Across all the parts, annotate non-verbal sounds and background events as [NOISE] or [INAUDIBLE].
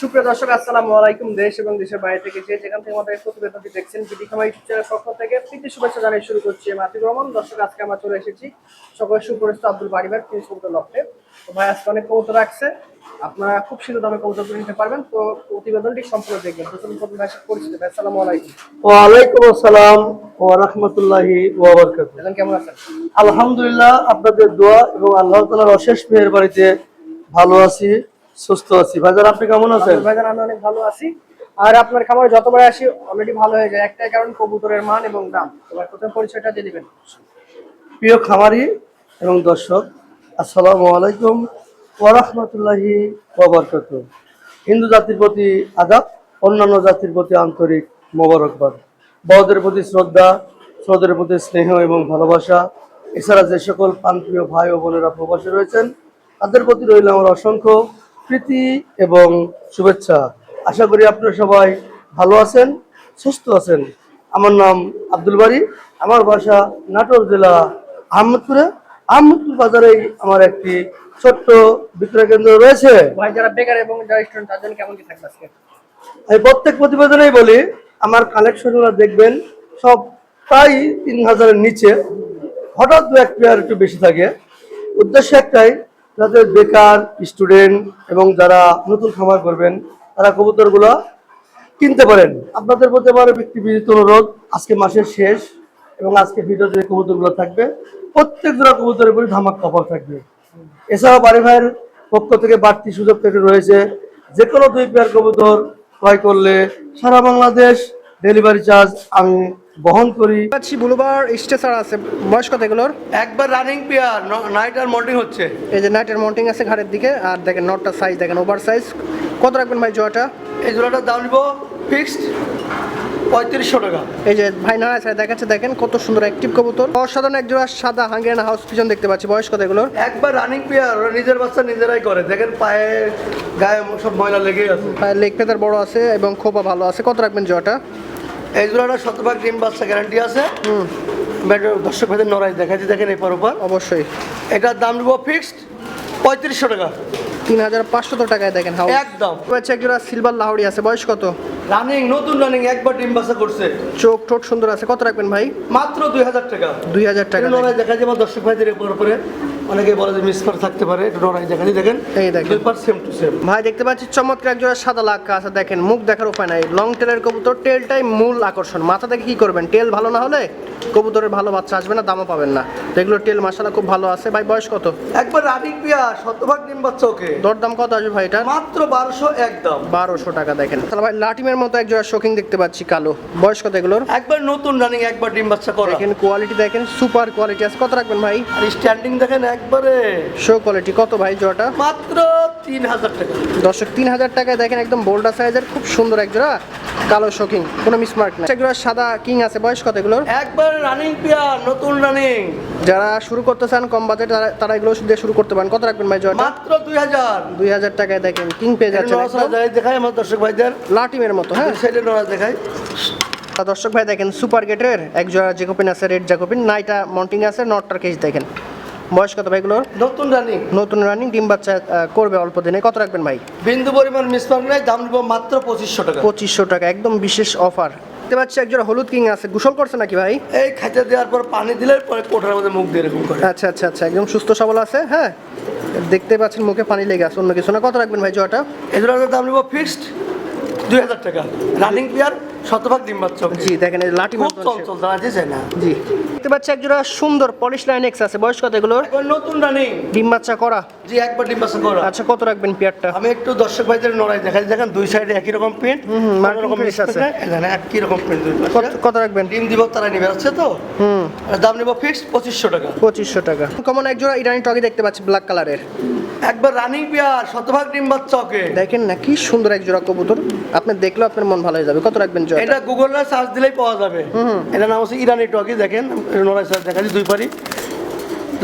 সুপ্রিয় দর্শক আসসালামু আলাইকুম। দেশ এবং দেশের বাইরে থেকে যে যেখান থেকে আমাদের প্রতিবেদনটি দেখছেন বিডি খামাই চ্যানেলের পক্ষ থেকে প্রীতি শুভেচ্ছা জানিয়ে শুরু করছি আমি আতিক রহমান। দর্শক আজকে আমরা চলে এসেছি সকল সুপরিচিত আব্দুল বাড়িবার তিন কবুতর লফটে তো ভাই আজকে অনেক কবুতর রাখছে। আপনারা খুব শীঘ্র দামে কবুতর নিতে পারবেন। তো প্রতিবেদনটি সম্পূর্ণ দেখবেন। তো চলুন প্রথম ভাই পরিচিত ভাই আসসালামু আলাইকুম। ওয়ালাইকুম আসসালাম ওয়া রাহমাতুল্লাহি ওয়া বারাকাতুহু। এখন কেমন আছেন? আলহামদুলিল্লাহ আপনাদের দোয়া এবং আল্লাহ তাআলার অশেষ মেহেরবাড়িতে ভালো আছি। সুস্থ আছি। ভাইজান আপনি কেমন আছেন? ভাইজান আমি অনেক ভালো আছি। আর আপনার খামারে যতবার আসি অলরেডি ভালো হয়ে যায়। একটাই কারণ কবুতরের মান এবং দাম। তোমার প্রথম পরিচয়টা দিয়ে দিবেন। প্রিয় খামারি এবং দর্শক আসসালামু আলাইকুম ওয়া রাহমাতুল্লাহি ওয়া বারাকাতুহু। হিন্দু জাতির প্রতি আদাব অন্যান্য জাতির প্রতি আন্তরিক মোবারকবাদ। বড়দের প্রতি শ্রদ্ধা ছোটদের প্রতি স্নেহ এবং ভালোবাসা। এছাড়া যে সকল প্রাণপ্রিয় ভাই ও বোনেরা প্রবাসে রয়েছেন তাদের প্রতি রইল আমার অসংখ্য প্রীতি এবং শুভেচ্ছা। আশা করি আপনারা সবাই ভালো আছেন সুস্থ আছেন। আমার নাম আব্দুল বাড়ি আমার বাসা নাটোর জেলা আহমদপুরে। আহমদপুর বাজারেই আমার একটি ছোট্ট বিক্রয় কেন্দ্র রয়েছে। ভাই যারা বেকার এবং যারা স্টুডেন্ট কেমন কি থাকবে আজকে? আমি প্রত্যেক প্রতিবেদনেই বলি আমার কালেকশনগুলো দেখবেন সব প্রায় তিন হাজারের নিচে। হঠাৎ দু এক পেয়ার একটু বেশি থাকে। উদ্দেশ্য একটাই যাতে বেকার স্টুডেন্ট এবং যারা নতুন খামার করবেন, তারা কবুতরগুলো কিনতে পারেন। আপনাদের প্রতি আমার ব্যক্তি বিজিত অনুরোধ, আজকে মাসের শেষ এবং আজকে ভিডিও যে কবুতরগুলো থাকবে প্রত্যেক জোড়া কবুতরের উপরে ধামাক কাপড় থাকবে। এছাড়াও বাড়ি ভাইয়ের পক্ষ থেকে বাড়তি সুযোগ থেকে রয়েছে যে কোনো দুই পেয়ার কবুতর ক্রয় করলে সারা বাংলাদেশ ডেলিভারি চার্জ আমি বহন করি। পাচ্ছি বুলুবার স্টেসার আছে। বয়স কত এগুলোর? একবার রানিং পেয়ার নাইট আর মর্নিং হচ্ছে। এই যে নাইটের মাউন্টিং আছে ঘাড়ের দিকে আর দেখেন নটটা সাইজ দেখেন ওভার সাইজ কত রাখবেন ভাই জোয়াটা এই জোড়াটার দাম নিব ফিক্সড পঁয়ত্রিশশো টাকা। এই যে ভাই নাড়া ছাড়া দেখাচ্ছে দেখেন কত সুন্দর অ্যাক্টিভ কবুতর। অসাধারণ এক জোড়া সাদা হাঙ্গেরিয়ান হাউস পিজন দেখতে পাচ্ছি। বয়স কত এগুলোর? একবার রানিং পেয়ার ওরা নিজের বাচ্চা নিজেরাই করে। দেখেন পায়ে গায়ে সব ময়লা লেগেই আছে। পায়ে লেগ পেতার বড় আছে এবং খোপা ভালো আছে। কত রাখবেন জোয়াটা এই জোড়াটা শতভাগ ডিম বাচ্চা গ্যারান্টি আছে। দর্শক ভাইদের নড়াই দেখাচ্ছি দেখেন এপার ওপর অবশ্যই। এটার দাম নেব ফিক্সড পঁয়ত্রিশশো টাকা। তিন হাজার পাঁচশো টাকায় দেখেন একদম। পাচ্ছি এক জোড়া সিলভার লাহড়ি আছে বয়স কত? রানিং নতুন রানিং একবার ডিম বাচ্চা করছে। চোখ ঠোঁট সুন্দর আছে কত রাখবেন ভাই? মাত্র দুই হাজার টাকা। দুই হাজার টাকা দেখা যায় আমার দর্শক ভাইদের উপরে অনেকে বলে যে মিস করে থাকতে পারে একটু নড়াই দেখা দেখেন এই দেখেন। দুই সেম টু সেম ভাই দেখতে পাচ্ছি চমৎকার এক জোড়া সাদা লাক্কা আছে দেখেন মুখ দেখার উপায় নাই। লং টেলের কবুতর টেলটাই মূল আকর্ষণ। মাথা থেকে কি করবেন? টেল ভালো না হলে কবুতরের ভালো বাচ্চা আসবে না দামও পাবেন না। তো এগুলো টেল মাসালা খুব ভালো আছে। ভাই বয়স কত? একবার রানিং পেয়ার শতভাগ ডিম বাচ্চা ওকে। দরদাম কত আসবে ভাই এটা মাত্র বারোশো একদম বারোশো টাকা দেখেন। তাহলে ভাই লাটিমের মতো এক জোড়া শোকিং দেখতে পাচ্ছি কালো। বয়স কত এগুলোর? একবার নতুন রানিং একবার ডিম বাচ্চা করা। দেখেন কোয়ালিটি দেখেন সুপার কোয়ালিটি আছে। কত রাখবেন ভাই? আর স্ট্যান্ডিং দেখেন একবারে। শো কোয়ালিটি কত ভাই জোড়াটা? মাত্র তিন হাজার টাকা। দর্শক তিন হাজার টাকায় দেখেন একদম বোল্ডার সাইজের খুব সুন্দর এক জোড়া কালো শোকিং কোনো মিসমার্ক না জোড়া সাদা কিং আছে বয়স কত এগুলোর? একবার রানিং পেয়ার নতুন রানিং যারা শুরু করতে চান কম বাজেট তারা এগুলো দিয়ে শুরু করতে পারেন। কত রাখবেন ভাই মাত্র দুই হাজার। দুই হাজার টাকায় দেখেন কিং পেয়ে একদম। দেখাই আমার দর্শক ভাইদের। লাটিমের মতো হ্যাঁ। নড়া দেখাই। তা দর্শক ভাই দেখেন সুপার গেটের এক জোড়া জেকোপিন আছে রেড জেকোপিন নাইটা মন্টিং আছে নটটার কেস দেখেন। বয়স কত ভাই এগুলোর? নতুন রানিং নতুন রানিং ডিম বাচ্চা করবে অল্প দিনে। কত রাখবেন ভাই? বিন্দু পরিমাণ মিসমার্ক নাই দাম নিব মাত্র পঁচিশশো টাকা। পঁচিশশো টাকা একদম বিশেষ অফার দেখতে পাচ্ছি এক জোড়া হলুদ কিং আছে গোসল করছে নাকি ভাই? এই খাইতে দেওয়ার পর পানি দিলে পরে কোঠার মধ্যে মুখ দিয়ে এরকম করে। আচ্ছা আচ্ছা আচ্ছা একদম সুস্থ সবল আছে হ্যাঁ? দেখতে পাচ্ছেন মুখে পানি লেগে আছে অন্য কিছু না। কত রাখবেন ভাই জোয়াটা এগুলোর দাম নিব ফিক্সড দুই হাজার টাকা। রানিং পেয়ার শতভাগ ডিম বাচ্চা জি দেখেন লাঠি খুব মতন চল shape। চল জানা যায় না। জি। দেখতে পাচ্ছি এক সুন্দর পলিশ লাইন এক্স আছে। বয়স কত এগুলোর? নতুন রানিং ডিম বাচ্চা করা? জি একবার ডিম বাচ্চা করা। আচ্ছা কত রাখবেন পেয়ারটা? আমি একটু দর্শক ভাইদের নড়াই দেখাই। দেখেন দুই সাইডে একই রকম প্রিন্ট আছে। [LAUGHS] একই রকম প্রিন্ট দুই কত রাখবেন? ডিম দিব তারা নিবে আছে তো? হুম। দাম নিব ফিক্সড পঁচিশশো টাকা। পঁচিশশো টাকা। কমন একজোড়া ইরানি টগি দেখতে পাচ্ছি ব্ল্যাক কালারের একবার রানিং পেয়ার শতভাগ ডিম বাচ্চা ওকে দেখেন না কি সুন্দর এক জোড়া কবুতর। আপনি দেখলেও আপনার মন ভালো হয়ে যাবে। কত রাখবেন জোড়া এটা গুগলে সার্চ দিলেই পাওয়া যাবে। এটা নাম হচ্ছে ইরানি টকি দেখেন। নড়াই সার্চ দেখা যায় দুই পারি।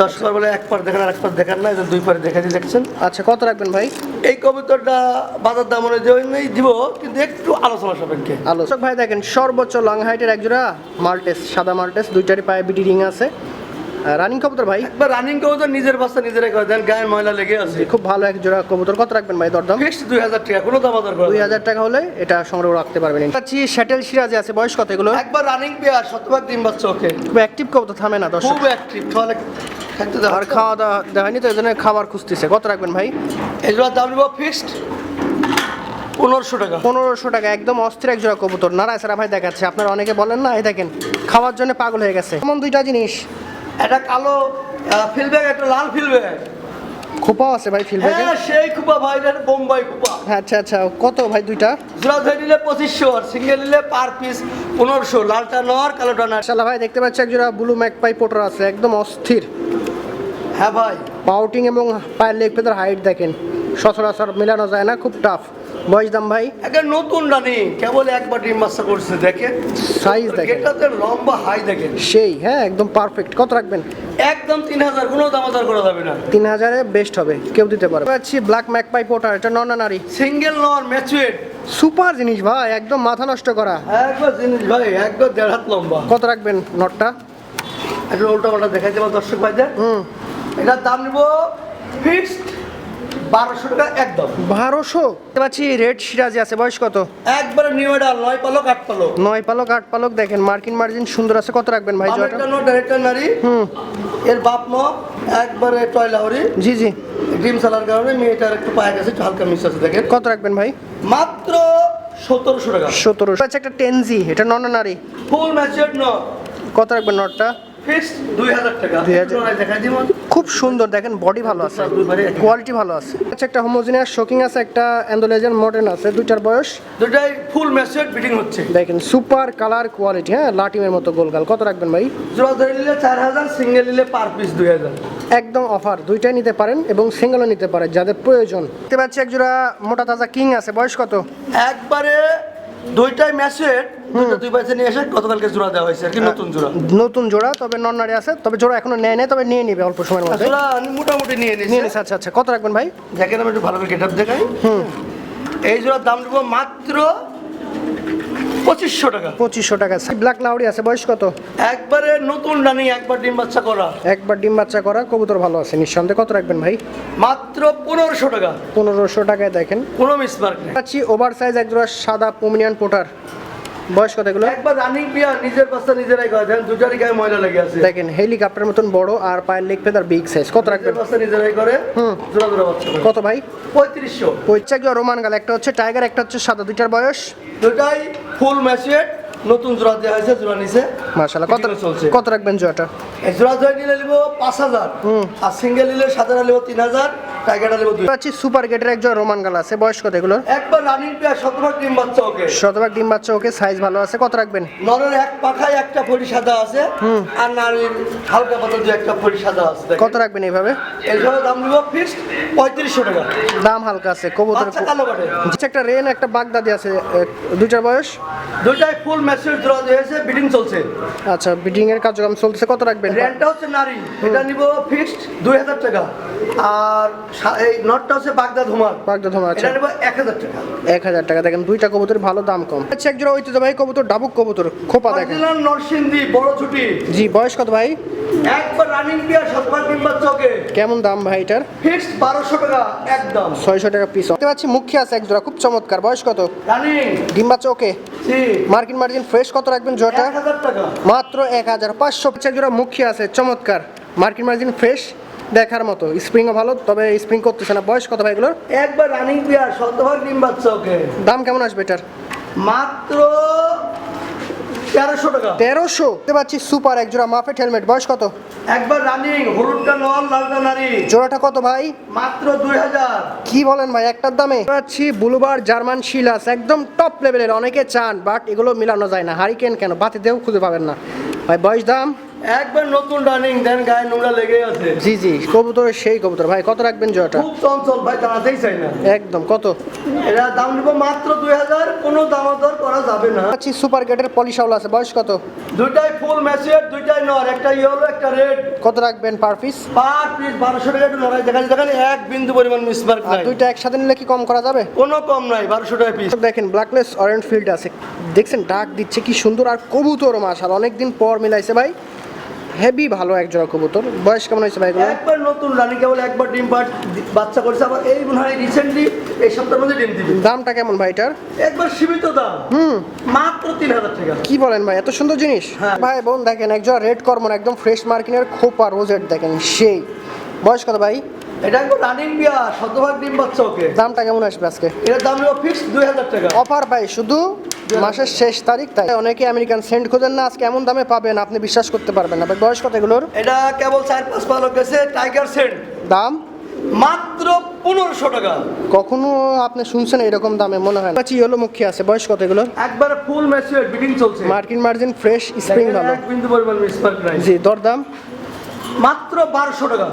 দশ বার বলে এক পার দেখেন আর এক পার দেখান না এটা দুই পারে দেখা দিয়ে দেখছেন? আচ্ছা কত রাখবেন ভাই? এই কবুতরটা বাজার দাম অনুযায়ী দিব কিন্তু একটু আলোচনা সাপেক্ষে। আলোচক ভাই দেখেন সর্বোচ্চ লং হাইটের এক জোড়া মাল্টেস সাদা মাল্টেস দুইটারই পায়ে বিটি রিং আছে। রানিং কবুতর ভাই? একবার রানিং কবুতর নিজের বাচ্চা নিজেরাই করে দেন গায়ের ময়লা লেগে আছে। খুব ভালো এক জোড়া কবুতর। কত রাখবেন ভাই দরদাম? ফিক্সড দুই হাজার টাকা কোনো দাম দরকার করা দুই হাজার টাকা হলে এটা সংগ্রহ রাখতে পারবেন। পাচ্ছি শ্যাটেল সিরাজে আছে বয়স কত এগুলো? একবার রানিং পেয়ার শতভাগ ডিম বাচ্চা ওকে খুব অ্যাক্টিভ কবুতর থামে না দর্শক। খুব অ্যাক্টিভ তাহলে আর খাওয়া দাওয়া হয়নি তো এই জন্য খাবার খুঁজতেছে। কত রাখবেন ভাই? এগুলোর দাম নিব ফিক্সড পনেরোশো টাকা। পনেরোশো টাকা একদম অস্থির এক জোড়া কবুতর। নারায় সারা ভাই দেখাচ্ছে আপনারা অনেকে বলেন না এই দেখেন খাওয়ার জন্য পাগল হয়ে গেছে। এমন দুইটা জিনিস একটা কালো ফিলব্যাগ একটা লাল ফিলব্যাগ খোপাও আছে ভাই ফিল্ড হ্যাঁ সেই কুপা ভাই এটা বোম্বাই কুপা আচ্ছা আচ্ছা কত ভাই দুইটা? জোড়া ধরে নিলে পঁচিশশো আর সিঙ্গেল নিলে পার পিস পনেরোশো। লালটা নর কালোটা নর মাশাআল্লাহ ভাই দেখতে পাচ্ছি এক জোড়া ব্লু ম্যাকপাই পোটার আছে একদম অস্থির। হ্যাঁ ভাই। পাউটিং এবং পায়ের লেগ পেতার হাইট দেখেন সচরাচর মেলানো যায় না খুব টাফ বয়স দাম ভাই? একটা নতুন রানি কেবল একবার ডিম বাচ্চা করছে দেখেন। সাইজ দেখেন। এটাতে লম্বা হাই দেখেন। সেই হ্যাঁ একদম পারফেক্ট কত রাখবেন? একদম তিন হাজার কোনো দামাদার করা যাবে না। তিন হাজারে বেস্ট হবে কেউ দিতে পারবে পাচ্ছি ব্ল্যাক ম্যাকপাই পোটার এটা নন নারী? সিঙ্গেল নর ম্যাচুয়েট সুপার জিনিস ভাই একদম মাথা নষ্ট করা। একবার জিনিস ভাই একবার দেড় হাত লম্বা। কত রাখবেন নটটা একটু উল্টা পাল্টা দেখাই দেবো দর্শক ভাইদের। হুম। এটার দাম নিব ফিক্সড বারোশো টাকা একদম। বারোশো? পাচ্ছি রেড সিরাজি আছে। বয়স কত? একবারে নিউ নয় পালক আট পালক। নয় পালক আট পালক দেখেন মার্কিন মার্জিন সুন্দর আছে। কত রাখবেন ভাই জয়টা? ডাইরেক্টর নারী। হুম। এর বাপ মা একবারে টয়লাহরি জি জি। ডিম চালার কারণে মেয়েটার একটু পায়ে গেছে হালকা মিস আছে দেখেন। কত রাখবেন ভাই? মাত্র সতেরোশো টাকা। সতেরো আচ্ছা একটা টেনজি এটা নন নারী? ফুল ম্যাচুয়ার ন কত রাখবেন নটটা? ফিক্সড দুই হাজার টাকা। 2000 দেখাই দিব খুব সুন্দর দেখেন বডি ভালো আছে। কোয়ালিটি ভালো আছে। আচ্ছা একটা হোমোজিনিয়াস শোকিং আছে একটা অ্যান্ডোলেজার মডার্ন আছে দুইটার বয়স? দুটাই ফুল ম্যাচুয়ার বিডিং হচ্ছে। দেখেন সুপার কালার কোয়ালিটি হ্যাঁ লাটিমের মতো গোলগাল কত রাখবেন ভাই? জোড়া ধরে নিলে চার হাজার সিঙ্গেল নিলে পার পিস দুই হাজার। একদম অফার দুইটাই নিতে পারেন এবং সিঙ্গেলও নিতে পারেন যাদের প্রয়োজন। দেখতে পাচ্ছি এক জোড়া মোটা তাজা কিং আছে বয়স কত? একবারে দুইটাই ম্যাচের দুই পয়সা নিয়ে এসে গতকালকে জোড়া দেওয়া হয়েছে আর কি নতুন জোড়া। নতুন জোড়া তবে নন নারী আছে তবে জোড়া এখনও নেয় নাই তবে নিয়ে নিবে অল্প সময়ের মধ্যে। জোড়া মোটামুটি নিয়ে নিয়ে নিয়েছি আচ্ছা আচ্ছা কত রাখবেন ভাই? দেখেন আমি একটু ভালো করে গেট আপ দেখাই এই জোড়ার দাম দেবো মাত্র পঁচিশশো টাকা। পঁচিশশো টাকা। ব্ল্যাক লাউডি আছে বয়স কত? একবারে নতুন রানি একবার ডিম বাচ্চা করা। একবার ডিম বাচ্চা করা কবুতর ভালো আছে নিঃসন্দেহে। কত রাখবেন ভাই? মাত্র পনেরোশো টাকা। পনেরোশো টাকায় দেখেন। কোনো মিসমার্ক নেই। ওভার সাইজ এক জোড়া সাদা পোমিনিয়ান পোটার। বয়স কত এগুলো? একবার রানিং পিয়ার নিজের বাচ্চা নিজেরাই করে দেন দুটারই গায়ে ময়লা লেগে আছে। দেখেন হেলিকপ্টার মতন বড় আর পায়ের লেগ ফেদার বিগ সাইজ কত রাখবেন? বাচ্চা নিজেরাই করে হুম। জোড়া জোড়া বাচ্চা কত ভাই? পঁয়ত্রিশশো। পৈচা গিয়ে রোমান গাল একটা হচ্ছে টাইগার একটা হচ্ছে সাদা দুইটার বয়স? দুটাই ফুল ম্যাচুয়েট নতুন জোড়া দেওয়া হয়েছে জোড়া নিছে। মার্শাল্লাহ কত চলছে। কত রাখবেন জোয়াটা এই জোড়া জয় নিলে নিব পাঁচ হাজার আর সিঙ্গেল নিলে সাধারণ নিব তিন হাজার টাইগারটা নিব দুই পাচ্ছি সুপার গেটের এক জোড়া রোমান গাল আছে বয়স কত এগুলো। একবার রানিং পেয়ার শতভাগ ডিম বাচ্চা ওকে। শতভাগ ডিম বাচ্চা ওকে সাইজ ভালো আছে কত রাখবেন? নরের এক পাখায় একটা ফড়ি সাদা আছে আর নারীর হালকা পাতা দু একটা ফড়ি সাদা আছে কত রাখবেন এইভাবে? এইসব দাম নিব ফিক্সড পঁয়ত্রিশশো টাকা। দাম হালকা আছে কবুতর বাচ্চা কালো কাটে একটা রেন একটা বাগদাদি আছে দুইটার বয়স? দুইটাই ফুল ম্যাচুর জোড়া দিয়েছে বিডিং চলছে। আচ্ছা বিডিং এর কার্যক্রম চলতেছে কত রাখবেন? রেন্টটা হচ্ছে নারী এটা নিব ফিক্সড দুই হাজার টাকা। আর এই নটটা হচ্ছে বাগদা ধুমার বাগদা ধমা আছে এটা নিব এক হাজার টাকা। এক হাজার টাকা দেখেন দুইটা কবুতর ভালো দাম কম। আচ্ছা এক জোড়া ঐতিহ্যবাহী কবুতর ডাবুক কবুতর খোপা দেখেন। নরসিংদী বড় ছুটি জি বয়স কত ভাই? একবার রানিং পিয়ার ডিম বাচ্চা ওকে কেমন দাম ভাই এটার? ফিক্সড বারোশো টাকা একদম। ছয়শো টাকা পিস দেখতে পাচ্ছি মুখী আছে এক জোড়া খুব চমৎকার। বয়স কত? রানিং ডিম বাচ্চা ওকে জি মার্কিন মার্জিন ফ্রেশ কত রাখবেন জোড়াটা? মাত্র এক হাজার। পাঁচশো এক জোড়া মুখী আছে চমৎকার। মার্কিন মার্জিন ফ্রেশ দেখার মতো। স্প্রিংও ভালো তবে স্প্রিং করতেছে না। বয়স কত ভাই এগুলোর? একবার রানিং প্লেয়ার শতভাগ ডিম বাচ্চা ওকে। দাম কেমন আসবে এটার? মাত্র তেরোশো টাকা। তেরোশো? দেখতে পাচ্ছি সুপার এক জোড়া মাফেট হেলমেট। বয়স কত? একবার রানিং হলুদটা নল লালটা নারী। জোড়াটা কত ভাই? মাত্র দুই হাজার। কি বলেন ভাই একটার দামে? পাচ্ছি বুলুবার জার্মান শিলাস একদম টপ লেভেলের অনেকে চান বাট এগুলো মিলানো যায় না। হারিকেন কেন? বাতি বাতিতেও খুঁজে পাবেন না। ভাই বয়স দাম? একবার নতুন রানিং দেন গায়ে নোংরা লেগে আছে। জি জি সেই কবুতর। ভাই কত রাখবেন জয়টা? খুব চঞ্চল ভাই দাঁড়াতেই চাই না। একদম কত? এটা দাম নিব মাত্র দুই হাজার কোনো দাম দর করা যাবে না। পাচ্ছি সুপার গেটের পলিশাওলা আছে বয়স কত? দুইটাই ফুল ম্যাচিয়ার দুইটাই নর একটা ইয়েলো একটা রেড কত রাখবেন পার পিস পার পিস বারোশো টাকা একটু লড়াই দেখা দেখেন এক বিন্দু পরিমাণ মিসমার্ক নাই। দুইটা একসাথে নিলে কি কম করা যাবে? কোনো কম নাই বারোশো টাকা পিস দেখেন ব্ল্যাকলেস অরেঞ্জ ফিল্ড আছে। দেখছেন ডাক দিচ্ছে কি সুন্দর। আর কবুতর মাশাল অনেকদিন পর মিলাইছে ভাই। হেভি ভালো এক জোড়া কবুতর। বয়স কেমন হয়েছে ভাই একবার নতুন রানী কেবল একবার ডিম পাট বাচ্চা করছে। আবার এই মনে হয় রিসেন্টলি এই সপ্তাহের মধ্যে ডিম দিবে। দামটা কেমন ভাই এটার? একবার সীমিত দাম। হুম। মাত্র তিন হাজার টাকা। কি বলেন ভাই এত সুন্দর জিনিস? হ্যাঁ। ভাই বোন দেখেন এক জোড়া রেড কর্মন একদম ফ্রেশ মার্কিনের খোপা রোজেট দেখেন সেই। বয়স কত ভাই? এটা একবার রানিং বিয়া শতভাগ ডিম বাচ্চা ওকে। দামটা কেমন আসবে আজকে? দাম হলো ফিক্স দুই হাজার টাকা। অফার ভাই শুধু মাসের শেষ তারিখ তাই অনেকে আমেরিকান সেন্ট খোঁজেন না আজকে এমন দামে পাবেন আপনি বিশ্বাস করতে পারবেন না। বয়স কত এগুলোর? এটা কেবল চার পাঁচ পালক গেছে টাইগার সেন্ট দাম? মাত্র পনেরোশো টাকা। কখনো আপনি শুনছেন এরকম দামে মনে হয় না। ইয়েলো মুখী আছে বয়স কত এগুলোর? একবার ফুল ম্যাচুয়ার বিডিং চলছে। মার্কিন মার্জিন ফ্রেশ স্প্রিং ভালো। এক বিন্দু পরিমাণ মিসমার্ক নাই। জি দরদাম? মাত্র বারোশো টাকা।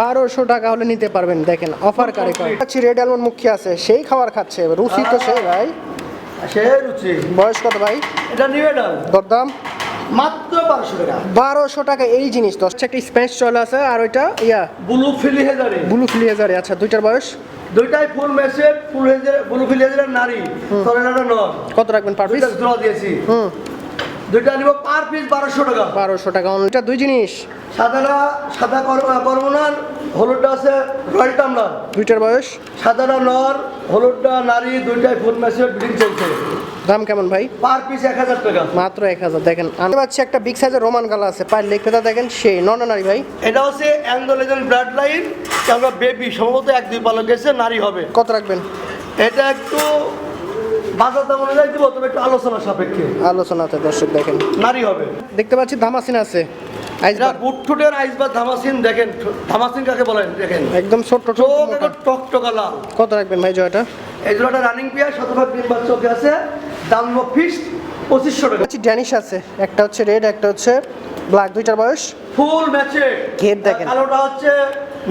বারোশো টাকা হলে নিতে পারবেন দেখেন অফার কারে কাছে রেড অ্যালমন্ড মুখী আছে? সেই খাবার খাচ্ছে রুচি তো সেই ভাই। সে রুচি। বয়স কত ভাই? এটা ডাল দরদাম? মাত্র বারোশো টাকা। বারোশো টাকা এই জিনিস দশ একটা স্প্যাশ চলে আছে আর ওইটা ইয়া ব্লু ফিলি হেজারে ব্লু ফ্লিয়াজারে আচ্ছা দুইটার বয়স? দুইটাই ফুল মেসেজ ফুল হেজার ব্লু ফিলি হেজারের নারী। কত রাখবেন পার পিস দিয়েছি। হুম। দুইটা নিব পার পিস বারোশো টাকা। বারোশো টাকা এটা দুই জিনিস। সাদারা সাদা কর্মনার হলুদটা আছে রয়্যাল টামলার দুইটার বয়স? সাদারা নর হলুদটা নারী দুইটাই ফুল মেসেজ বিডিং চলছে। দাম কেমন ভাই? পার পিস এক হাজার টাকা। মাত্র এক হাজার দেখেন। আমি পাচ্ছি একটা বিগ সাইজের রোমান গালা আছে। পায়ের লেগ পেতা দেখেন সেই নন নারী ভাই? এটা হচ্ছে অ্যান্ডোলেজেন ব্লাড লাইন আমরা বেবি সম্ভবত এক দুই পালক গেছে নারী হবে। কত রাখবেন? এটা একটু বাজার দাম অনুযায়ী দিব তবে একটু আলোচনা সাপেক্ষে। আলোচনাতে দর্শক দেখেন। নারী হবে। দেখতে পাচ্ছি ধামাসিন আছে। আইসবার বুটঠুটের আইস ধামাসিন দেখেন। ধামাসিন কাকে বলেন দেখেন? একদম ছোট্ট টকটকা লাল। কত রাখবেন ভাই জয়টা? এই জোড়াটা রানিং পিয়ার শতভাগ বা চোখে আছে। দাম ফিক্সড পঁচিশশো টাকা। ড্যানিশ আছে। একটা হচ্ছে রেড একটা হচ্ছে ব্ল্যাক দুইটার বয়স। ফুল ম্যাচে ঘের দেখেন। কালোটা হচ্ছে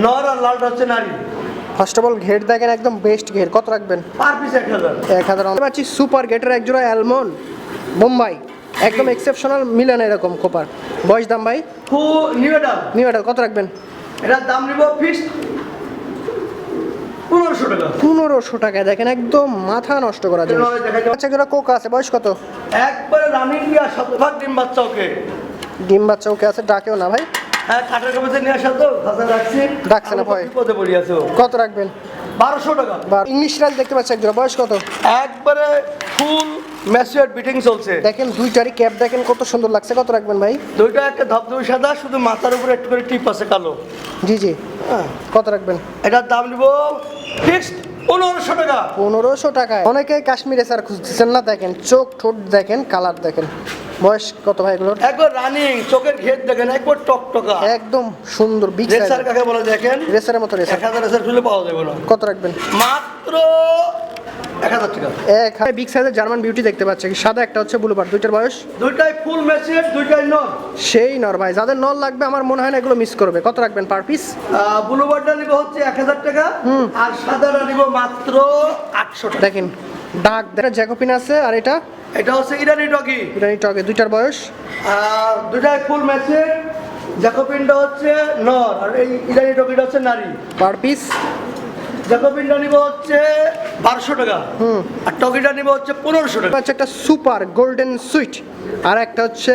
নর আর লালটা হচ্ছে নারী। ফার্স্ট অফ অল ঘের দেখেন একদম বেস্ট ঘের। কত রাখবেন? পার পিস এক হাজার। এক হাজার আমি পাচ্ছি সুপার গেটের এক জোড়া অ্যালমন্ড বোম্বাই। একদম এক্সেপশনাল মিলে না এরকম কোপার বয়স দাম ভাই? ফুল নিউডাল নিউ এটা কত রাখবেন? এটার দাম নিব ফিক্সড পনেরোশো টাকা। পনেরোশো দেখেন একদম মাথা নষ্ট করা যায়। আচ্ছা জোড়া কোকা আছে বয়স কত? একবারে রানিং ডিম বাচ্চা ওকে। ডিম বাচ্চা ওকে আছে ডাকেও না ভাই। কাঠের কাপড়ে নিয়ে আসা তো ভাষা রাখছি। পড়ি আছে কত রাখবেন? বারোশো টাকা। বা ইংলিশ রাজ দেখতে পাচ্ছি বয়স কত? একবারে ফুল ম্যাচিওর বিটিং চলছে। দেখেন দুইটারই ক্যাপ দেখেন কত সুন্দর লাগছে। কত রাখবেন ভাই? দুইটা একটা ধবধবে সাদা শুধু মাথার উপরে একটু করে টিপ আছে কালো। জি জি। হ্যাঁ। কত রাখবেন? এটার দাম নিব ফিক্সড পনেরোশো টাকা। পনেরোশো টাকায়। অনেকেই কাশ্মীরে স্যার খুঁজতেছেন না দেখেন চোখ ঠোঁট দেখেন কালার দেখেন। বয়স কত ভাই এগুলোর? একবার রানিং চোখের ঘের দেখেন একবার টকটকা। একদম সুন্দর বিগ রেসার কাকে বলে দেখেন? রেসারের মতো রেসার এক হাজার রেসার খুলে পাওয়া যাবে না। কত রাখবেন? মাত্র এক টাকা বিগ সাইজের জার্মান বিউটি দেখতে পাচ্ছি। সাদা একটা হচ্ছে ব্লুবার দুইটার বয়স? দুইটাই ফুল ম্যাচিওর দুইটাই নন সেই নর ভাই যাদের নল লাগবে আমার মনে হয় না এগুলো মিস করবে। কত রাখবেন পার পিস ব্লু বার্ডটা নিব হচ্ছে এক হাজার টাকা আর সাদাটা নিব মাত্র আটশো টাকা। দেখেন ডাক দেখা জ্যাকোপিন আছে আর এটা? এটা হচ্ছে ইরানি ডগি ইরানি টকে দুইটার বয়স? দুটাই ফুল ম্যাচের জ্যাকোপিনটা হচ্ছে নর আর এই ইরানি ডগিটা হচ্ছে নারী। পার পিস নিব হচ্ছে বারোশো টাকা। আর নিব হচ্ছে পনেরোশো টাকা। হচ্ছে একটা সুপার গোল্ডেন সুইট আর একটা হচ্ছে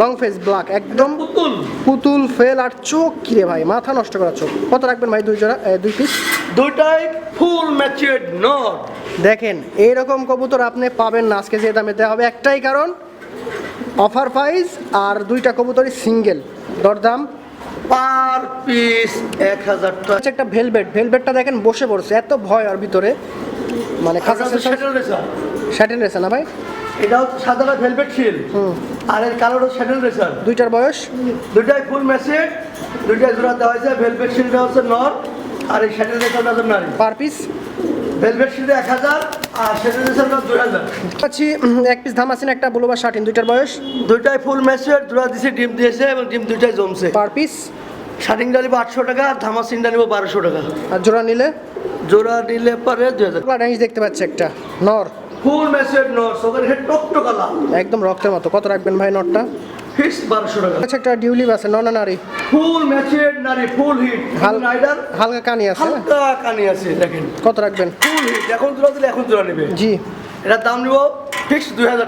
লং ফেস ব্ল্যাক একদম পুতুল। পুতুল ফেল আর চোখ কিরে ভাই মাথা নষ্ট করা চোখ। কত রাখবেন ভাই দুই জোড়া দুই পিস দুটাই ফুল দেখেন এইরকম কবুতর আপনি পাবেন না আজকে যে দামে দেওয়া হবে। একটাই কারণ অফার প্রাইস আর দুইটা কবুতরই সিঙ্গেল দরদাম পার পিস এক হাজার টাকা। একটা ভেলভেট ভেলভেটটা দেখেন বসে পড়ছে এত ভয় ওর ভিতরে। মানে শ্যাটেল স্যাটেল রেছে না ভাই? এটা হচ্ছে সাদাটা ভেলভেট শিল আর এর কালোটা শ্যাটেল রেসার দুইটার বয়স? দুটাই ফুল ম্যাচেড দুইটাই জোড়া দেওয়া হয়েছে। ভেলভেট শিলটা হচ্ছে নর আর এই শ্যাটেল রেসারটা হচ্ছে নারী। পার পিস ভেলভেট এক হাজার আর দুই হাজার। পাচ্ছি এক পিস ধামাসিন একটা শার্টিন দুইটার বয়স। দুইটাই ফুল দিছে ডিম দিয়েছে এবং ডিম দুইটাই জমছে। পার পিস শার্টিংটা নিব আটশো টাকা আর ধামাসিনটা নিব বারোশো টাকা। আর জোড়া নিলে? জোড়া নিলে পরে দুই হাজার। রেঞ্জ দেখতে পাচ্ছি একটা নর। ফুল নর সকালে একদম রক্তের মতো। কত রাখবেন ভাই নটটা ফিক্স বারোশো টাকা। আচ্ছা একটা ডিউলিভ আছে নন নারী। ফুল ম্যাচেড নারী ফুল হিট। রাইডার। হালকা কানি আছে হালকা কানি আছে দেখেন। কত রাখবেন? Full heat. এখন জোড়া দিলে এখন জোড়া নেবে। জি। এটার দাম নিব ফিক্স দুই হাজার